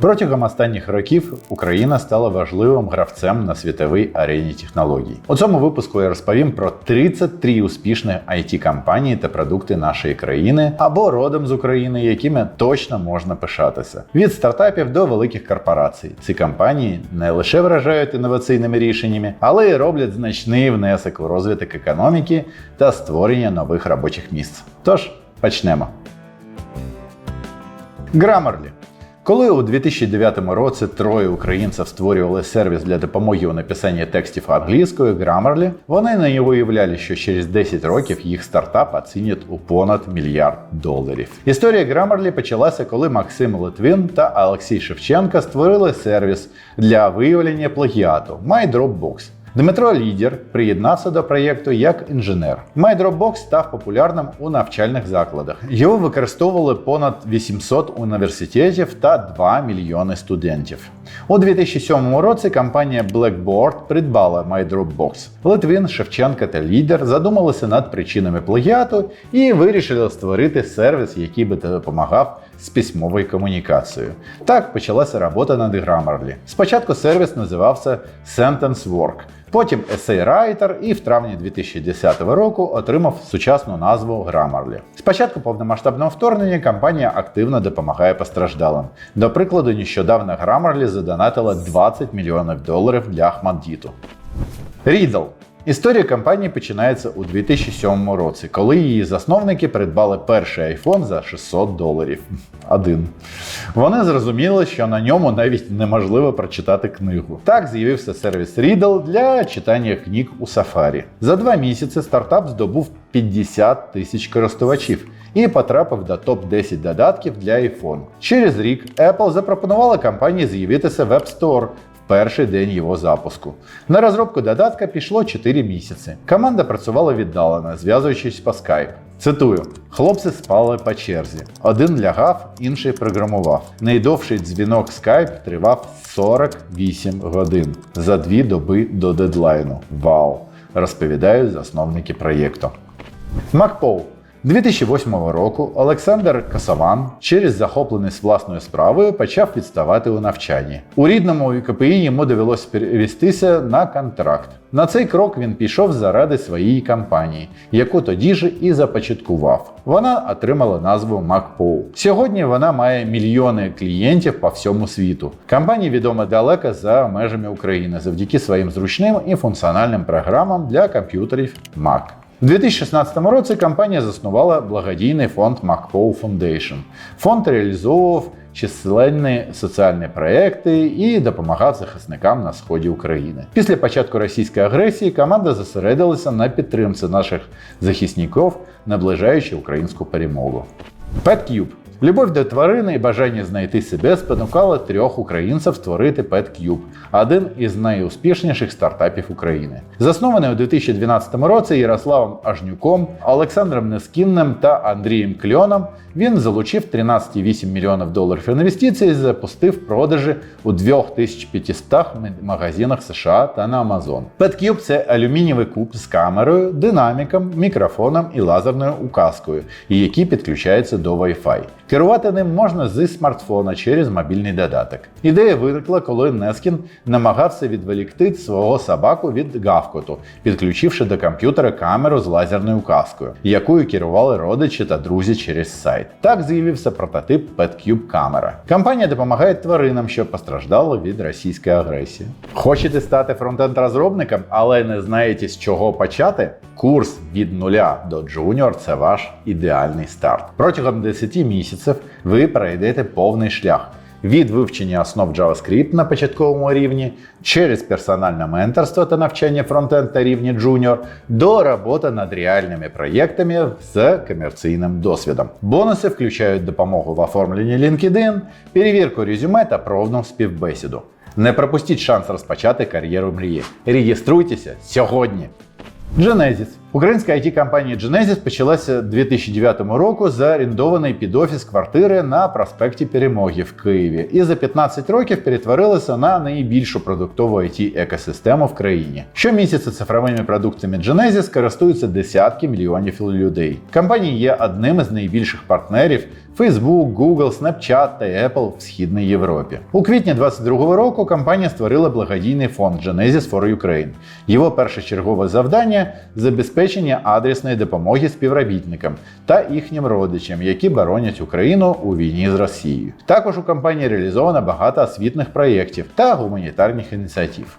Протягом останніх років Україна стала важливим гравцем на світовій арені технологій. У цьому випуску я розповім про 33 успішні it компанії та продукти нашої країни або родом з України, якими точно можна пишатися. Від стартапів до великих корпорацій. Ці компанії не лише вражають інноваційними рішеннями, але й роблять значний внесок у розвиток економіки та створення нових робочих місць. Тож почнемо. Grammarly коли у 2009 році троє українців створювали сервіс для допомоги у написанні текстів англійською Grammarly, вони не уявляли, що через 10 років їх стартап оцінять у понад мільярд доларів. Історія Grammarly почалася, коли Максим Литвин та Олексій Шевченка створили сервіс для виявлення плагіату MyDropbox. Дмитро Лідер приєднався до проєкту як інженер. MyDropbox став популярним у навчальних закладах. Його використовували понад 800 університетів та 2 мільйони студентів. У 2007 році компанія Blackboard придбала MyDropbox. Литвин, Шевченка та Лідер задумалися над причинами плагіату і вирішили створити сервіс, який би допомагав з письмовою комунікацією. Так почалася робота над Grammarly. Спочатку сервіс називався SentenceWork, потім EssayWriter і в травні 2010 року отримав сучасну назву Grammarly. Спочатку повномасштабного вторгнення компанія активно допомагає постраждалим. До прикладу, нещодавно Grammarly задонатила 20 мільйонів доларів для Ахмаддіту. Riddle Історія компанії починається у 2007 році, коли її засновники придбали перший iPhone за 600 доларів. Один. Вони зрозуміли, що на ньому навіть неможливо прочитати книгу. Так з'явився сервіс Riddle для читання книг у Safari. За два місяці стартап здобув 50 тисяч користувачів і потрапив до топ-10 додатків для iPhone. Через рік Apple запропонувала компанії з'явитися в App Store перший день його запуску. На розробку додатка пішло 4 місяці. Команда працювала віддалено, зв'язуючись по Skype. Цитую: хлопці спали по черзі. Один лягав, інший програмував. Найдовший дзвінок Skype тривав 48 годин за дві доби до дедлайну. Вау! Розповідають засновники проєкту. MacPo 2008 року Олександр Касаван через захопленість власною справою почав відставати у навчанні. У рідному КПІ йому довелося перевестися на контракт. На цей крок він пішов заради своєї компанії, яку тоді ж і започаткував. Вона отримала назву MacPo. Сьогодні вона має мільйони клієнтів по всьому світу. Компанія відома далеко за межами України завдяки своїм зручним і функціональним програмам для комп'ютерів Mac. У 2016 році компанія заснувала благодійний фонд MacPo Foundation. Фонд реалізовував численні соціальні проекти і допомагав захисникам на сході України. Після початку російської агресії команда зосередилася на підтримці наших захисників, наближаючи українську перемогу. PetCube Любов до тварини і бажання знайти себе спонукало трьох українців створити PetCube, один із найуспішніших стартапів України. Заснований у 2012 році Ярославом Ажнюком, Олександром Нескінним та Андрієм Кльоном, він залучив 13,8 мільйонів доларів інвестицій і запустив продажі у 2500 магазинах США та на Amazon. PetCube – це алюмінієвий куб з камерою, динаміком, мікрофоном і лазерною указкою, який підключається до Wi-Fi. Керувати ним можна зі смартфона через мобільний додаток. Ідея виникла, коли Нескін намагався відволікти свого собаку від гавкоту, підключивши до комп'ютера камеру з лазерною указкою, якою керували родичі та друзі через сайт. Так з'явився прототип PetCube камера. Компанія допомагає тваринам, що постраждали від російської агресії. Хочете стати фронтенд-розробником, але не знаєте з чого почати? Курс від нуля до джуніор це ваш ідеальний старт. Протягом 10 місяців ви пройдете повний шлях. Від вивчення основ JavaScript на початковому рівні через персональне менторство та навчання фронтенд та рівні Junior до роботи над реальними проєктами з комерційним досвідом. Бонуси включають допомогу в оформленні LinkedIn, перевірку резюме та пробну співбесіду. Не пропустіть шанс розпочати кар'єру мрії. Реєструйтеся сьогодні! Genesis Українська it компанія Genesis почалася 2009 року з орендованої під офіс квартири на проспекті Перемоги в Києві і за 15 років перетворилася на найбільшу продуктову it екосистему в країні. Щомісяця цифровими продуктами Genesis користуються десятки мільйонів людей. Компанія є одним із найбільших партнерів Facebook, Google, Snapchat та Apple в Східній Європі. У квітні 2022 року компанія створила благодійний фонд Genesis for Ukraine. Його першочергове завдання забезпечення адресної допомоги співробітникам та їхнім родичам, які боронять Україну у війні з Росією. Також у компанії реалізовано багато освітних проєктів та гуманітарних ініціатив.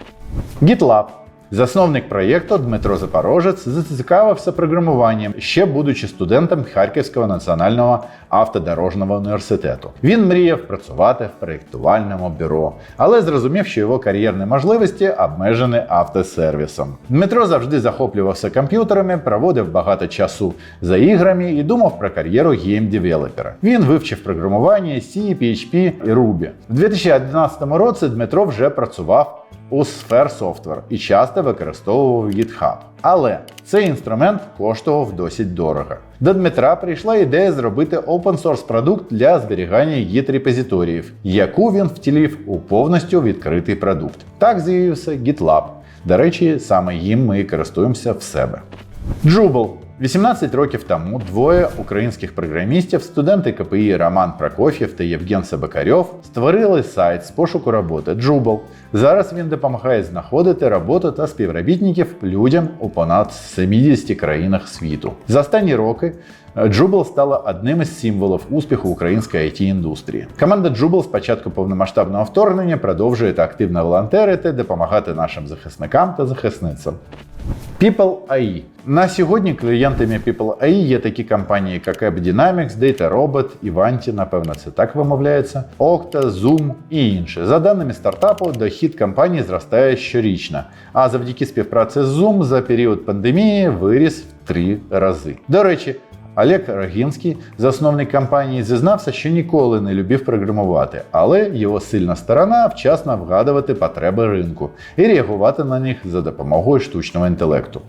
GitLab Засновник проєкту Дмитро Запорожець зацікавився програмуванням, ще будучи студентом Харківського національного автодорожного університету. Він мріяв працювати в проєктувальному бюро, але зрозумів, що його кар'єрні можливості обмежені автосервісом. Дмитро завжди захоплювався комп'ютерами, проводив багато часу за іграми і думав про кар'єру гейм-девелопера. Він вивчив програмування C, PHP і Ruby. У 2011 році Дмитро вже працював у Sphere Software і часто використовував GitHub. Але цей інструмент коштував досить дорого. До Дмитра прийшла ідея зробити open source продукт для зберігання git репозиторіїв, яку він втілив у повністю відкритий продукт. Так з'явився GitLab. До речі, саме їм ми користуємося в себе. Drupal 18 років тому двоє українських програмістів, студенти КПІ Роман Прокоф'єв та Євген Сабакарьов, створили сайт з пошуку роботи Джубл. Зараз він допомагає знаходити роботу та співробітників людям у понад 70 країнах світу. За останні роки Drupal стала одним із символів успіху української it індустрії. Команда Drupal з початку повномасштабного вторгнення продовжує активно волонтерити, допомагати нашим захисникам та захисницям. People AI. На сьогодні клієнтами People AI є такі компанії, як AppDynamics, DataRobot, Ivanti, напевно, це так вимовляється, Okta, Zoom і інші. За даними стартапу, дохід компанії зростає щорічно. А завдяки співпраці з Zoom за період пандемії виріс в три рази. До речі, Олег Рогінський, засновник компанії, зізнався, що ніколи не любив програмувати, але його сильна сторона вчасно вгадувати потреби ринку і реагувати на них за допомогою штучного інтелекту.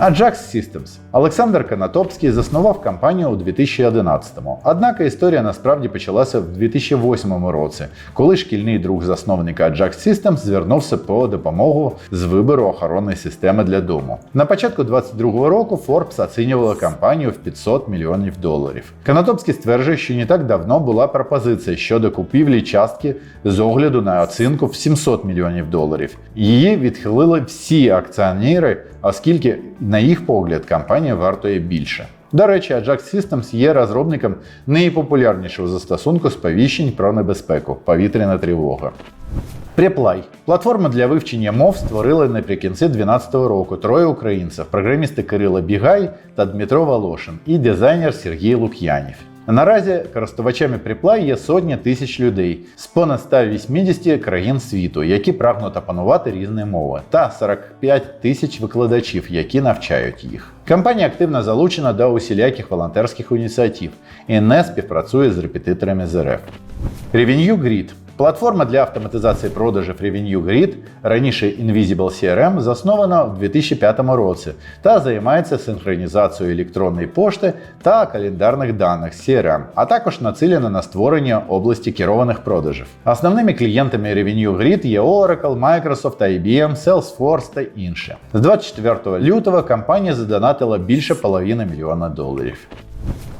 Ajax Systems. Олександр Канатопський заснував компанію у 2011-му. Однак історія насправді почалася в 2008 році, коли шкільний друг засновника Ajax Systems звернувся по допомогу з вибору охоронної системи для дому. На початку 2022 року Forbes оцінювала компанію в 500 мільйонів доларів. Канатопський стверджує, що не так давно була пропозиція щодо купівлі частки з огляду на оцінку в 700 мільйонів доларів. Її відхилили всі акціонери, оскільки, на їх погляд, компанія вартує більше. До речі, Ajax Systems є розробником найпопулярнішого застосунку сповіщень про небезпеку повітряна тривога. Preply – платформа для вивчення мов створили наприкінці 2012 року троє українців: програмісти Кирило Бігай та Дмитро Волошин і дизайнер Сергій Лук'янів. Наразі користувачами Preply є сотні тисяч людей з понад 180 країн світу, які прагнуть опанувати різні мови, та 45 тисяч викладачів, які навчають їх. Компанія активно залучена до усіляких волонтерських ініціатив і не співпрацює з репетиторами з РФ. Revenue Grid Платформа для автоматизації продажів Revenue Grid, раніше Invisible CRM, заснована у 2005 році та займається синхронізацією електронної пошти та календарних даних CRM, а також націлена на створення області керованих продажів. Основними клієнтами Revenue Grid є Oracle, Microsoft, IBM, Salesforce та інші. З 24 лютого компанія задонатила більше половини мільйона доларів.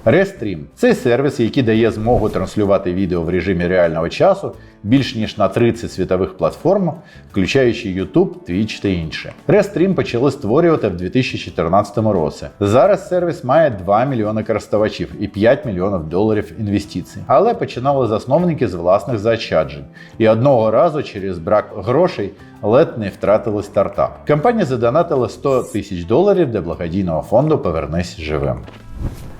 Restream – це сервіс, який дає змогу транслювати відео в режимі реального часу більш ніж на 30 світових платформах, включаючи YouTube, Twitch та інше. Restream почали створювати в 2014 році. Зараз сервіс має 2 мільйони користувачів і 5 мільйонів доларів інвестицій. Але починали засновники з власних заощаджень. І одного разу через брак грошей ледь не втратили стартап. Компанія задонатила 100 тисяч доларів для благодійного фонду Повернись живим.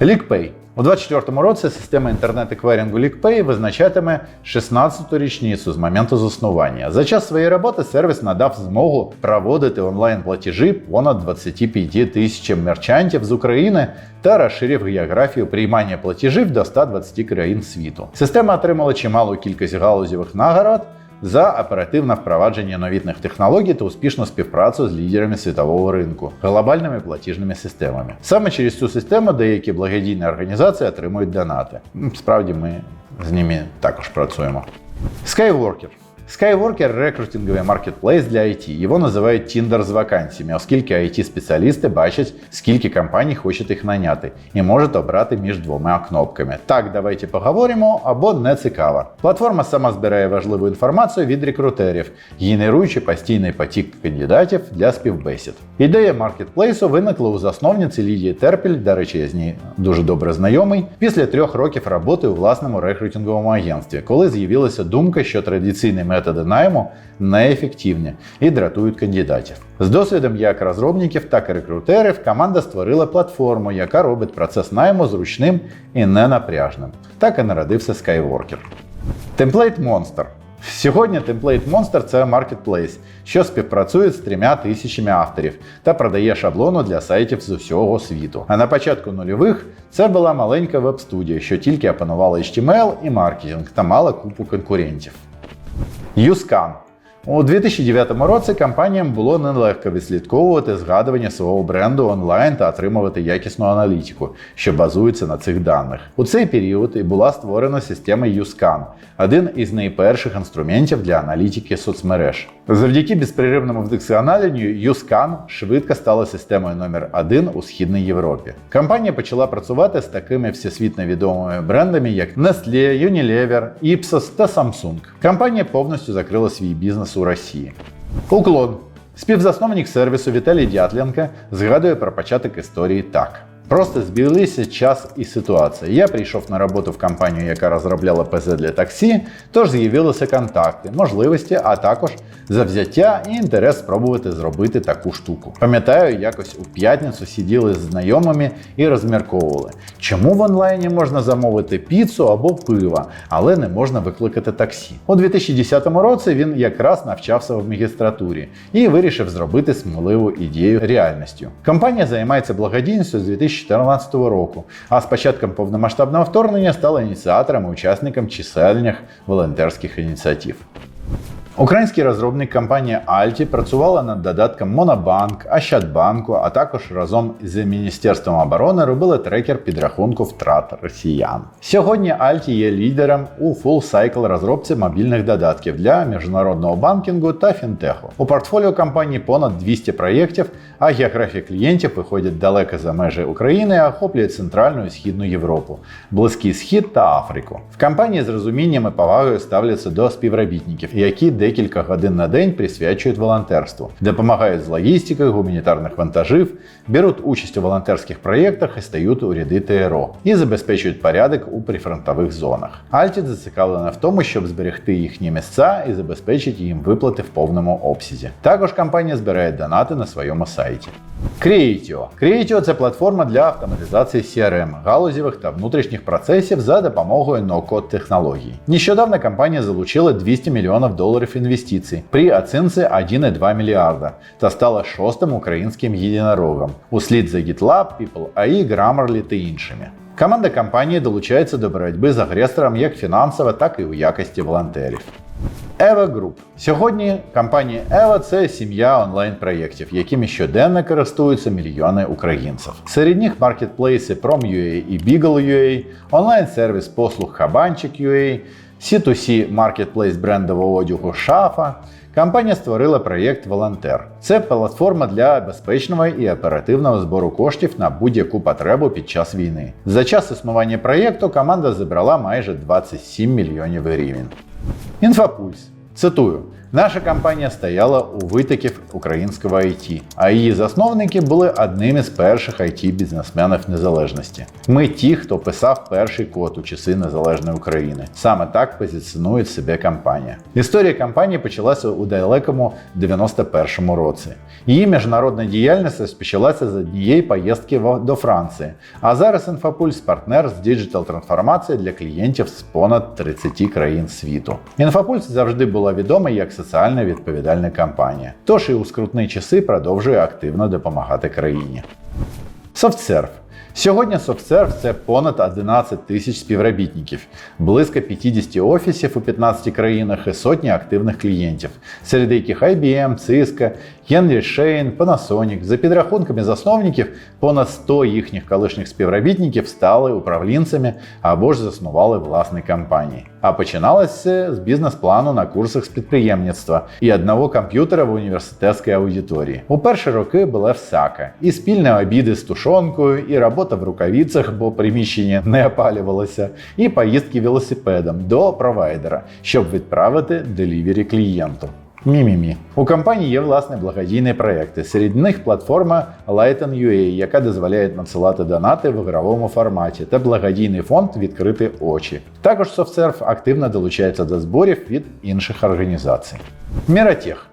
LeakPay. У 2024 році система інтернет-екверінгу LeakPay визначатиме 16-ту річницю з моменту заснування. За час своєї роботи сервіс надав змогу проводити онлайн-платежі понад 25 тисячам мерчантів з України та розширив географію приймання платежів до 120 країн світу. Система отримала чималу кількість галузівих нагород за оперативне впровадження новітних технологій та успішну співпрацю з лідерами світового ринку, глобальними платіжними системами. Саме через цю систему деякі благодійні організації отримують донати. Справді ми з ними також працюємо. Skyworker. Skyworker – рекрутинговий маркетплейс для IT. Його називають Tinder з вакансіями, оскільки IT-спеціалісти бачать, скільки компаній хочуть їх наняти, і можуть обрати між двома кнопками. Так, давайте поговоримо або не цікаво. Платформа сама збирає важливу інформацію від рекрутерів, генеруючи постійний потік кандидатів для співбесід. Ідея маркетплейсу виникла у засновниці Лідії Терпіль, до речі, я з ній дуже добре знайомий, після трьох років роботи у власному рекрутинговому агентстві, коли з'явилася думка, що традиційний методи найму неефективні і дратують кандидатів. З досвідом як розробників, так і рекрутерів команда створила платформу, яка робить процес найму зручним і ненапряжним. Так і народився Skyworker. Template Monster. Сьогодні Template Monster це маркетплейс, що співпрацює з трьома тисячами авторів та продає шаблону для сайтів з усього світу. А на початку нульових це була маленька веб-студія, що тільки опанувала HTML і маркетинг та мала купу конкурентів. Юскан. У 2009 році компаніям було нелегко відслідковувати згадування свого бренду онлайн та отримувати якісну аналітику, що базується на цих даних. У цей період і була створена система YouScan, один із найперших інструментів для аналітики соцмереж. Завдяки безперервному вдосконаленню YouScan швидко стала системою номер один у східній Європі. Компанія почала працювати з такими всесвітньо відомими брендами, як Nestle, Unilever, Ipsos та Samsung. Компанія повністю закрила свій бізнес у Росії. Уклон. Співзасновник сервісу Віталій Дятленко згадує про початок історії так. Просто збіглися час і ситуація. Я прийшов на роботу в компанію, яка розробляла ПЗ для таксі, тож з'явилися контакти, можливості, а також завзяття і інтерес спробувати зробити таку штуку. Пам'ятаю, якось у п'ятницю сиділи з знайомими і розмірковували, чому в онлайні можна замовити піцу або пиво, але не можна викликати таксі. У 2010 році він якраз навчався в магістратурі і вирішив зробити сміливу ідею реальністю. Компанія займається благодійністю з 2014 року, а з початком повномасштабного вторгнення стала ініціатором і учасником чисельних волонтерських ініціатив. Український розробник компанія Alti працювала над додатком Monobank, Ощадбанку, а також разом з Міністерством оборони робили трекер підрахунку втрат росіян. Сьогодні Alti є лідером у фулл-сайкл розробці мобільних додатків для міжнародного банкінгу та фінтеху. У портфоліо компанії понад 200 проєктів, а географія клієнтів виходить далеко за межі України і охоплює Центральну і Східну Європу, Близький Схід та Африку. В компанії з розумінням і повагою ставляться до співробітників, які декілька годин на день присвячують волонтерству, допомагають з логістикою гуманітарних вантажів, беруть участь у волонтерських проєктах і стають у ряди ТРО і забезпечують порядок у прифронтових зонах. Альтід зацікавлена в тому, щоб зберегти їхні місця і забезпечити їм виплати в повному обсязі. Також компанія збирає донати на своєму сайті. Creatio. Creatio – це платформа для автоматизації CRM, галузівих та внутрішніх процесів за допомогою no-code технологій. Нещодавно компанія залучила 200 мільйонів доларів інвестицій при оцінці 1,2 мільярда та стала шостим українським єдинорогом услід за GitLab, PeopleAI, Grammarly та іншими. Команда компанії долучається до боротьби з агресором як фінансово, так і у якості волонтерів. Eva Group. Сьогодні компанія Eva це сім'я онлайн-проєктів, якими щоденно користуються мільйони українців. Серед них маркетплейси Prom.ua і Beagle.ua, онлайн-сервіс послуг Habanчик.ua, C2C маркетплейс брендового одягу Шафа. Компанія створила проєкт Волонтер. Це платформа для безпечного і оперативного збору коштів на будь-яку потребу під час війни. За час існування проєкту команда зібрала майже 27 мільйонів гривень. Інфопульс. Цитую. Наша компанія стояла у витоків українського IT, а її засновники були одними з перших it бізнесменів незалежності. Ми ті, хто писав перший код у часи незалежної України. Саме так позиціонує себе компанія. Історія компанії почалася у далекому 91-му році. Її міжнародна діяльність розпочалася з однієї поїздки до Франції. А зараз Інфопульс партнер з діджитал трансформації для клієнтів з понад 30 країн світу. Інфопульс завжди була відома як соціально відповідальна кампанія. Тож і у скрутні часи продовжує активно допомагати країні. Софтсерв. Сьогодні Софтсерв – це понад 11 тисяч співробітників, близько 50 офісів у 15 країнах і сотні активних клієнтів, серед яких IBM, Cisco, Henry Schein, Panasonic. За підрахунками засновників, понад 100 їхніх колишніх співробітників стали управлінцями або ж заснували власні компанії. А починалося з бізнес-плану на курсах з підприємництва і одного комп'ютера в університетській аудиторії. У перші роки було всяке: і спільні обіди з тушонкою, і робота в рукавицях, бо приміщення не опалювалося, і поїздки велосипедом до провайдера, щоб відправити делівері клієнту. Мі-мі-мі. У компанії є власне благодійні проекти. Серед них платформа Lighten.ua, яка дозволяє надсилати донати в ігровому форматі, та благодійний фонд Відкрити очі. Також SoftServe активно долучається до зборів від інших організацій. Міротех.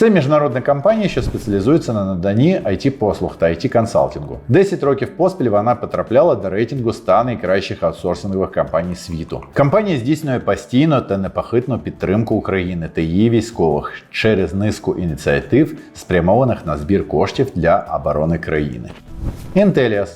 Це міжнародна компанія, що спеціалізується на наданні it послуг та it консалтингу. 10 років поспіль вона потрапляла до рейтингу 100 найкращих аутсорсингових компаній світу. Компанія здійснює постійну та непохитну підтримку України та її військових через низку ініціатив, спрямованих на збір коштів для оборони країни. Intellias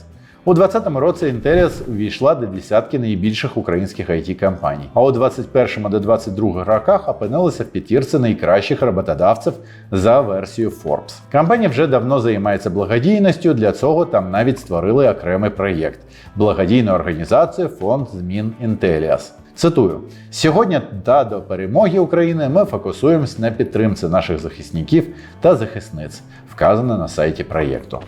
у 2020 році Intellias увійшла до десятки найбільших українських it компаній а у 2021 до 2022 роках опинилася в п'ятірці найкращих роботодавців за версією Forbes. Компанія вже давно займається благодійністю. Для цього там навіть створили окремий проєкт благодійну організацію Фонд змін Intellias. Цитую: сьогодні та до перемоги України ми фокусуємось на підтримці наших захисників та захисниць, вказано на сайті проєкту.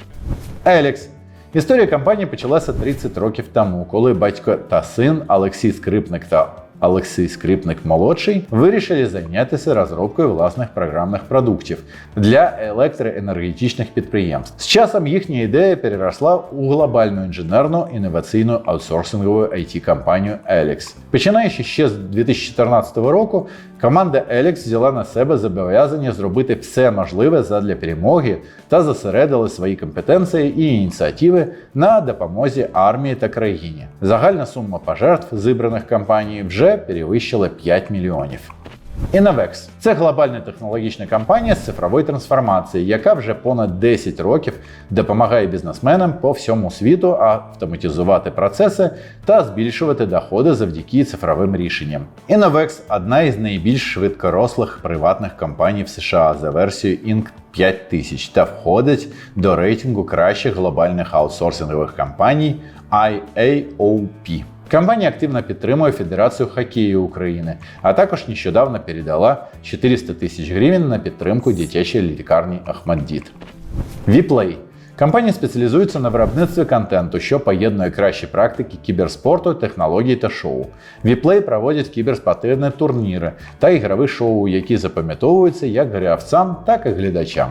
Елікс Історія компанії почалася 30 років тому, коли батько та син Олексій Скрипник та Олексій Скрипник молодший вирішили зайнятися розробкою власних програмних продуктів для електроенергетичних підприємств. З часом їхня ідея переросла у глобальну інженерну інноваційну аутсорсингову it компанію Elix. Починаючи ще з 2014 року, команда Елікс взяла на себе зобов'язання зробити все можливе задля перемоги та зосередили свої компетенції і ініціативи на допомозі армії та країні. Загальна сума пожертв зібраних компаній вже перевищила 5 мільйонів. Innovex – це глобальна технологічна компанія з цифрової трансформації, яка вже понад 10 років допомагає бізнесменам по всьому світу автоматизувати процеси та збільшувати доходи завдяки цифровим рішенням. Innovex – одна із найбільш швидкорослих приватних компаній в США за версією Inc. 5000 та входить до рейтингу кращих глобальних аутсорсингових компаній IAOP. Компанія активно підтримує Федерацію хокею України, а також нещодавно передала 400 тисяч гривень на підтримку дитячої лікарні Ахмаддіт. Віплей Компанія спеціалізується на виробництві контенту, що поєднує кращі практики кіберспорту, технологій та шоу. Віплей проводять кіберспортивні турніри та ігрові шоу, які запам'ятовуються як гравцям, так і глядачам.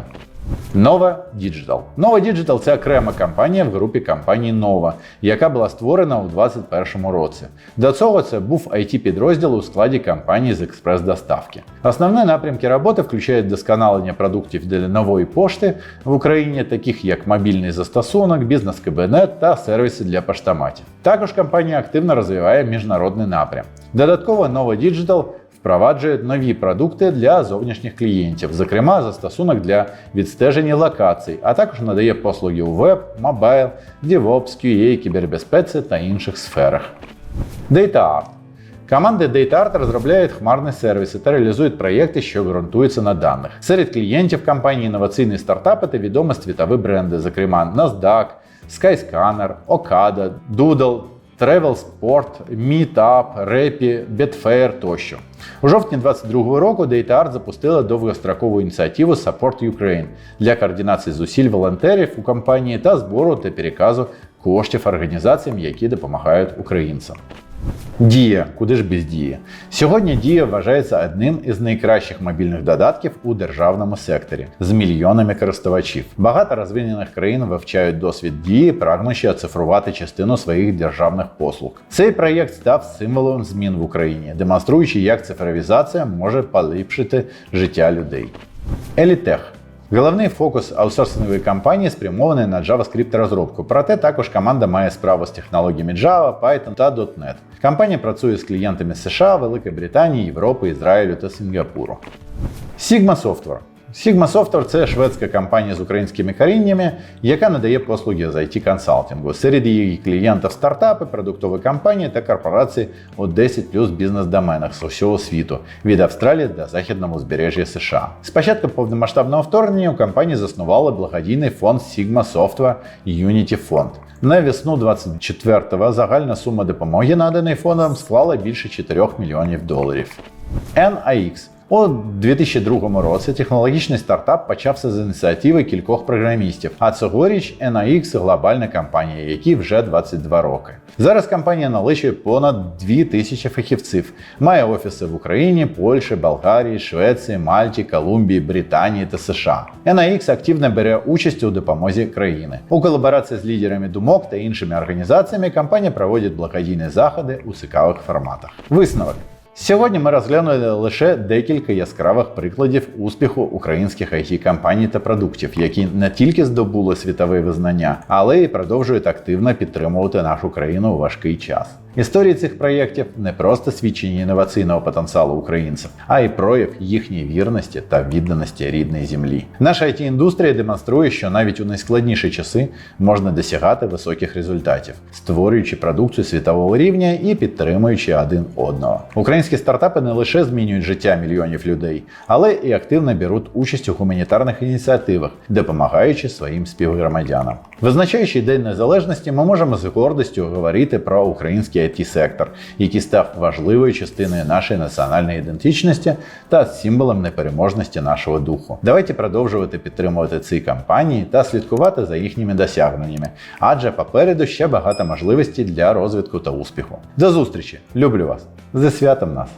Nova Digital. Nova Digital – це окрема компанія в групі компаній Nova, яка була створена у 2021 році. До цього це був it підрозділ у складі компанії з експрес-доставки. Основні напрямки роботи включають досконалення продуктів для нової пошти в Україні, таких як мобільний застосунок, бізнес-кабінет та сервіси для поштоматів. Також компанія активно розвиває міжнародний напрям. Додатково Nova Digital впроваджує нові продукти для зовнішніх клієнтів, зокрема застосунок для відстеження локацій, а також надає послуги у веб, мобайл, DevOps, QA, кібербезпеці та інших сферах. DataArt Команди DataArt розробляють хмарні сервіси та реалізують проєкти, що ґрунтуються на даних. Серед клієнтів компанії інноваційні стартапи та відомі світові бренди, зокрема NASDAQ, Skyscanner, Okada, Doodle, Travel Sport, Meetup, Репі, Betfair тощо. У жовтні 2022 року DataArt запустила довгострокову ініціативу Support Ukraine для координації зусиль волонтерів у компанії та збору та переказу коштів організаціям, які допомагають українцям. Дія, куди ж без дії? Сьогодні Дія вважається одним із найкращих мобільних додатків у державному секторі з мільйонами користувачів. Багато розвинених країн вивчають досвід дії, прагнучи оцифрувати частину своїх державних послуг. Цей проєкт став символом змін в Україні, демонструючи, як цифровізація може поліпшити життя людей. Елітех Головний фокус аутсорсингової компанії спрямований на JavaScript розробку, проте також команда має справу з технологіями Java, Python та .NET. Компанія працює з клієнтами США, Великої Британії, Європи, Ізраїлю та Сінгапуру. Sigma Software Sigma Software це шведська компанія з українськими коріннями, яка надає послуги з it консалтингу. Серед її клієнтів стартапи, продуктові компанії та корпорації у 10 плюс бізнес-доменах з усього світу від Австралії до західного узбережжя США. З повномасштабного вторгнення у компанії заснували благодійний фонд Sigma Software Unity Fund. На весну 24-го загальна сума допомоги, наданої фондом, склала більше 4 мільйонів доларів. NAX у 2002 році технологічний стартап почався з ініціативи кількох програмістів. А цьогоріч NAX – глобальна компанія, якій вже 22 роки. Зараз компанія наличує понад 2000 фахівців, має офіси в Україні, Польщі, Болгарії, Швеції, Мальті, Колумбії, Британії та США. NAX активно бере участь у допомозі країни. У колаборації з лідерами думок та іншими організаціями компанія проводить благодійні заходи у цікавих форматах. Висновок. Сьогодні ми розглянули лише декілька яскравих прикладів успіху українських it компаній та продуктів, які не тільки здобули світове визнання, але й продовжують активно підтримувати нашу країну у важкий час. Історії цих проєктів не просто свідчення інноваційного потенціалу українців, а й прояв їхньої вірності та відданості рідної землі. Наша it індустрія демонструє, що навіть у найскладніші часи можна досягати високих результатів, створюючи продукцію світового рівня і підтримуючи один одного. Українські стартапи не лише змінюють життя мільйонів людей, але і активно беруть участь у гуманітарних ініціативах, допомагаючи своїм співгромадянам. Визначаючи День Незалежності, ми можемо з гордістю говорити про український it сектор який став важливою частиною нашої національної ідентичності та символом непереможності нашого духу. Давайте продовжувати підтримувати ці компанії та слідкувати за їхніми досягненнями, адже попереду ще багато можливостей для розвитку та успіху. До зустрічі! Люблю вас! Зі святом нас!